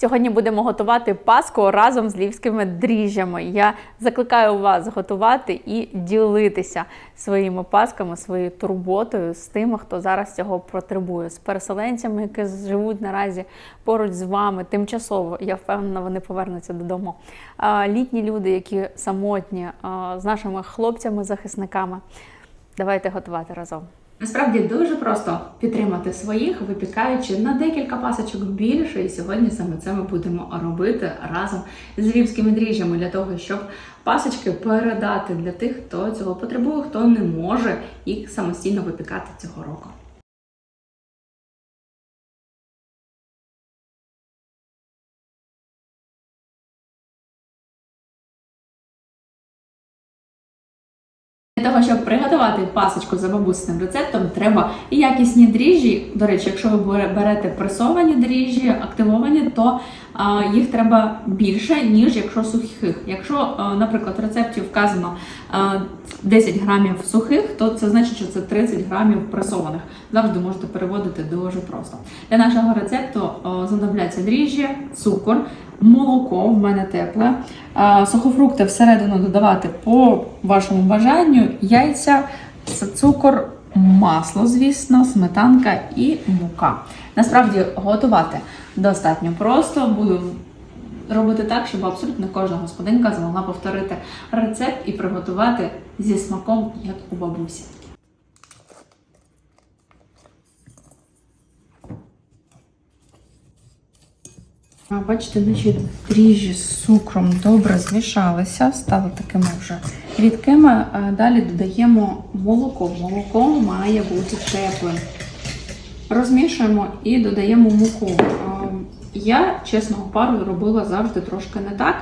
Сьогодні будемо готувати паску разом з львівськими дріжджами. Я закликаю вас готувати і ділитися своїми пасками, своєю турботою з тими, хто зараз цього потребує, з переселенцями, які живуть наразі поруч з вами. Тимчасово я впевнена, вони повернуться додому. Літні люди, які самотні, з нашими хлопцями-захисниками. Давайте готувати разом. Насправді дуже просто підтримати своїх, випікаючи на декілька пасочок більше. І сьогодні саме це ми будемо робити разом з львівськими дріжджами для того, щоб пасочки передати для тих, хто цього потребує, хто не може їх самостійно випікати цього року. Для того, щоб приготувати пасочку за бабусним рецептом, треба якісні дріжджі. До речі, якщо ви берете пресовані дріжджі, активовані, то їх треба більше, ніж якщо сухих. Якщо, наприклад, в рецепті вказано 10 грамів сухих, то це значить, що це 30 грамів пресованих. Завжди можете переводити дуже просто. Для нашого рецепту знадобляться дріжджі, цукор, молоко в мене тепле, сухофрукти всередину додавати по вашому бажанню, яйця, цукор, масло, звісно, сметанка і мука. Насправді готувати достатньо просто. Буду робити так, щоб абсолютно кожна господинка змогла повторити рецепт і приготувати зі смаком, як у бабусі. Бачите, наші дріжджі з цукром добре змішалися, стали такими вже рідкими. Далі додаємо молоко. Молоко має бути теплим. Розмішуємо і додаємо муку. Я, чесно, опару робила завжди трошки не так,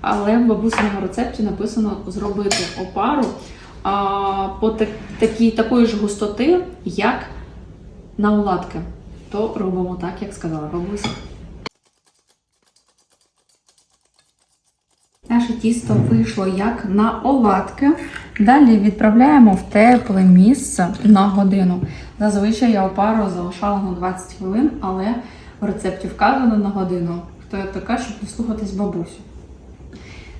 але в бабусиному рецепті написано зробити опару а, по так- такій, такої ж густоти, як на оладки. То робимо так, як сказала бабуся. Наше тісто вийшло як на оладки. Далі відправляємо в тепле місце на годину. Зазвичай я опару залишала на 20 хвилин, але в рецепті вказано на годину. Хто я така, щоб не слухатись бабусю.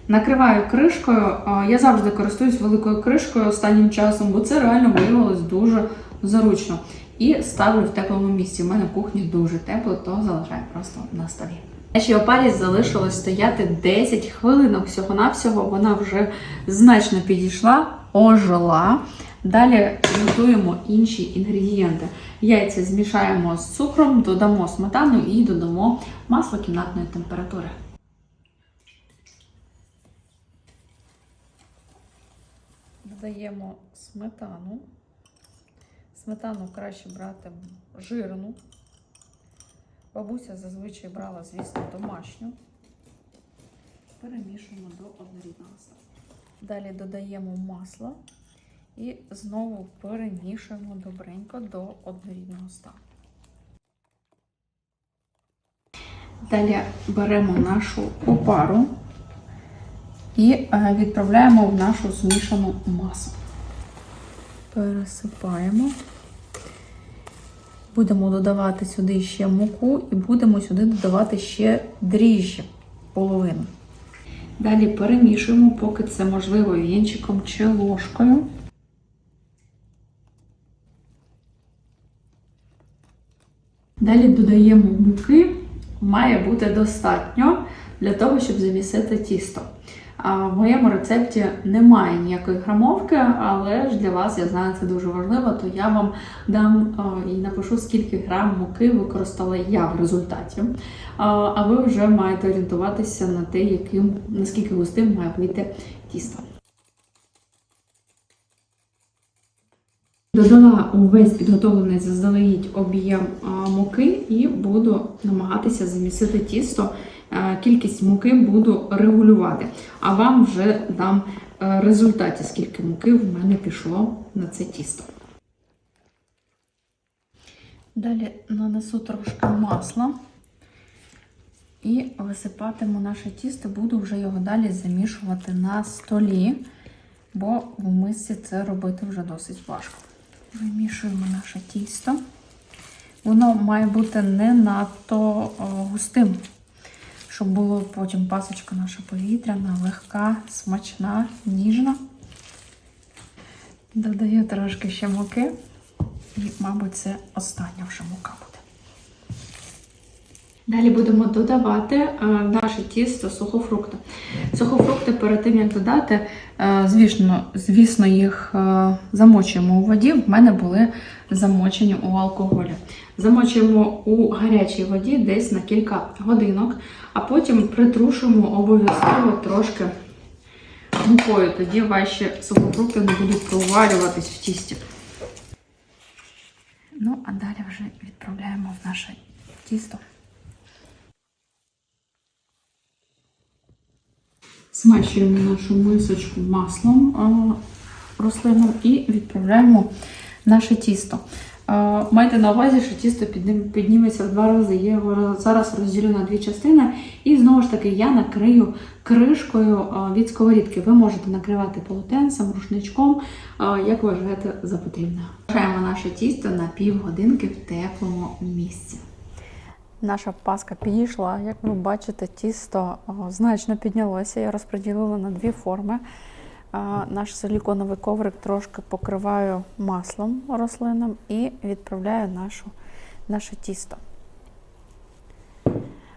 Накриваю кришкою. Я завжди користуюсь великою кришкою останнім часом, бо це реально виявилось дуже зручно. І ставлю в теплому місці. У мене в кухні дуже тепло, то залишаю просто на столі. Нашій опарі залишилось стояти 10 хвилинок всього-навсього. Вона вже значно підійшла, ожила. Далі готуємо інші інгредієнти. Яйця змішаємо з цукром, додамо сметану і додамо масло кімнатної температури. Додаємо сметану. Сметану краще брати жирну. Бабуся зазвичай брала, звісно, домашню. Перемішуємо до однорідного стану. Далі додаємо масло і знову перемішуємо добренько до однорідного стану. Далі беремо нашу опару і е, відправляємо в нашу змішану масу. Пересипаємо. Будемо додавати сюди ще муку і будемо сюди додавати ще дріжджі половину. Далі перемішуємо, поки це можливо вінчиком чи ложкою. Далі додаємо муки, має бути достатньо для того, щоб замісити тісто. В моєму рецепті немає ніякої грамовки, але ж для вас я знаю, це дуже важливо, то я вам дам а, і напишу, скільки грам муки використала я в результаті. А ви вже маєте орієнтуватися на те, яким, наскільки густим має вийти тісто. Додала увесь підготовлений заздалегідь об'єм муки і буду намагатися замісити тісто. Е, Кількість муки буду регулювати, а вам вже дам е, результаті, скільки муки в мене пішло на це тісто. Далі нанесу трошки масла і висипатиму наше тісто, буду вже його далі замішувати на столі, бо в мисці це робити вже досить важко. Вимішуємо наше тісто. Воно має бути не надто густим. щоб було потім пасочка наша повітряна, легка, смачна, ніжна. Додаю трошки ще муки. І, мабуть, це остання вже мука. Далі будемо додавати е, наше тісто сухофрукти. Сухофрукти перед тим, як додати, е, звісно, звісно, їх е, замочуємо у воді. В мене були замочені у алкоголі. Замочуємо у гарячій воді десь на кілька годинок, а потім притрушуємо обов'язково трошки мукою. Тоді ваші сухофрукти не будуть провалюватись в тісті. Ну, а далі вже відправляємо в наше тісто. Змащуємо нашу мисочку маслом а, рослинним і відправляємо наше тісто. Майте на увазі, що тісто підніметься в два рази. Я його зараз розділю на дві частини. І знову ж таки я накрию кришкою від сковорідки. Ви можете накривати полотенцем, рушничком, як вважаєте за потрібне. Лишаємо наше тісто на півгодинки в теплому місці. Наша паска підійшла. Як ви бачите, тісто значно піднялося. Я розподілила на дві форми. Наш силіконовий коврик трошки покриваю маслом рослинним і відправляю нашу, наше тісто.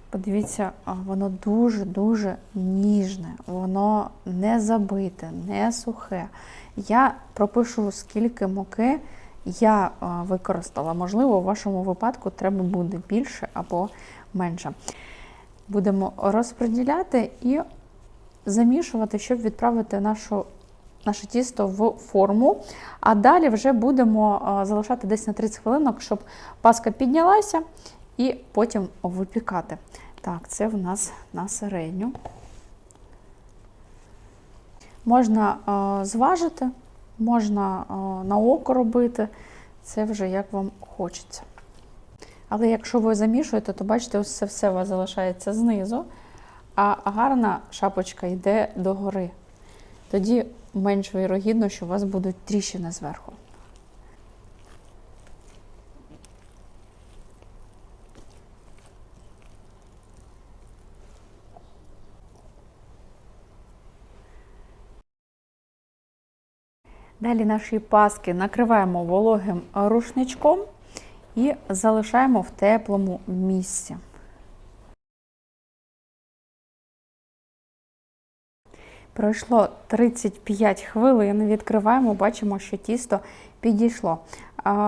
Подивіться, воно дуже-дуже ніжне, воно не забите, не сухе. Я пропишу, скільки муки я використала. Можливо, у вашому випадку треба буде більше або менше. Будемо розподіляти і замішувати, щоб відправити нашу, наше тісто в форму. А далі вже будемо залишати десь на 30 хвилинок, щоб паска піднялася, і потім випікати. Так, це в нас на середню. Можна а, зважити, можна на око робити, це вже як вам хочеться. Але якщо ви замішуєте, то бачите, ось це все у вас залишається знизу, а гарна шапочка йде догори. Тоді менш вірогідно, що у вас будуть тріщини зверху. Далі наші паски накриваємо вологим рушничком і залишаємо в теплому місці. Пройшло 35 хвилин. Відкриваємо, бачимо, що тісто підійшло.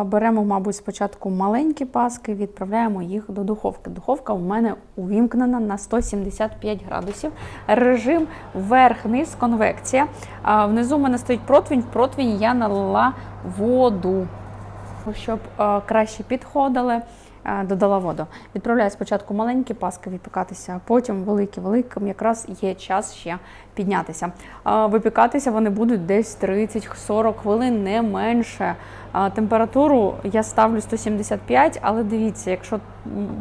Беремо, мабуть, спочатку маленькі паски, відправляємо їх до духовки. Духовка у мене увімкнена на 175 градусів. Режим вверх-низ, конвекція. Внизу у мене стоїть противень. В противень я налила воду, щоб краще підходили. А, Додала воду. Відправляю спочатку маленькі паски випікатися, а потім великі-великим якраз є час ще піднятися. Випікатися вони будуть десь 30-40 хвилин, не менше. Температуру я ставлю 175, але дивіться, якщо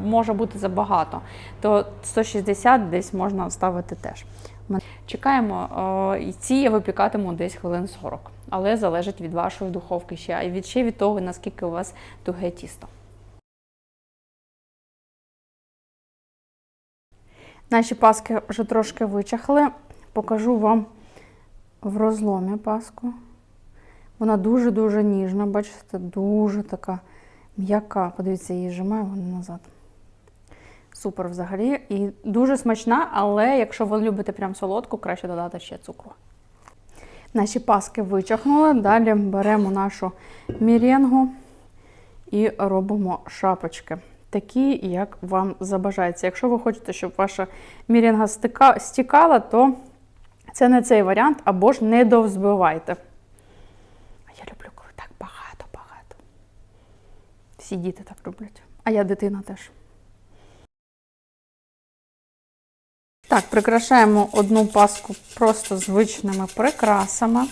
може бути забагато, то 160 десь можна ставити теж. Ми Чекаємо, е, і ці я випікатиму десь хвилин 40, але залежить від вашої духовки ще, а від ще від того, наскільки у вас туге тісто. Наші паски вже трошки вичахли. Покажу вам в розломі паску. Вона дуже-дуже ніжна, бачите, дуже така м'яка. Подивіться, її зжимаю вона назад. Супер взагалі. І дуже смачна, але якщо ви любите прям солодку, краще додати ще цукру. Наші паски вичахнули. Далі беремо нашу міренгу і робимо шапочки. Такі, як вам забажається. Якщо ви хочете, щоб ваша мірінга стікала, то це не цей варіант, або ж не довзбивайте. А Я люблю, коли так багато-багато. Всі діти так люблять. А я дитина теж. Так, прикрашаємо одну паску просто звичними прикрасами.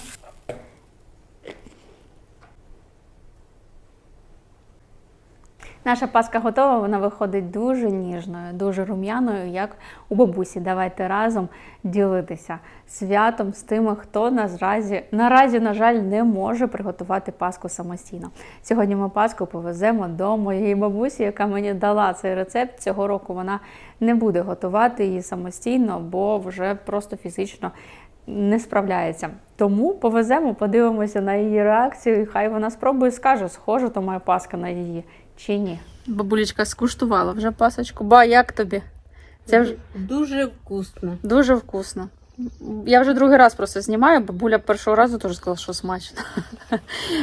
Наша паска готова, вона виходить дуже ніжною, дуже рум'яною, як у бабусі. Давайте разом ділитися святом з тими, хто наразі, наразі, на жаль, не може приготувати паску самостійно. Сьогодні ми паску повеземо до моєї бабусі, яка мені дала цей рецепт. Цього року вона не буде готувати її самостійно, бо вже просто фізично не справляється. Тому повеземо, подивимося на її реакцію, і хай вона спробує скаже, схожа то моя паска на її чи ні. Бабулечка скуштувала вже пасочку. Ба, як тобі? Це вже Дуже вкусно. дуже вкусно. Я вже другий раз просто знімаю, бабуля першого разу теж сказала, що смачно.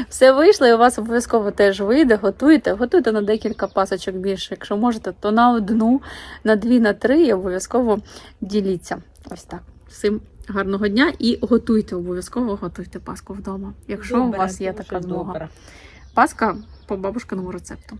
Все вийшло, і у вас обов'язково теж вийде. Готуйте, готуйте на декілька пасочок більше. Якщо можете, то на одну, на дві, на три і обов'язково діліться. Ось так. Всім гарного дня і готуйте, обов'язково готуйте паску вдома, якщо у вас є така змога. Паска по бабушкиному рецепту.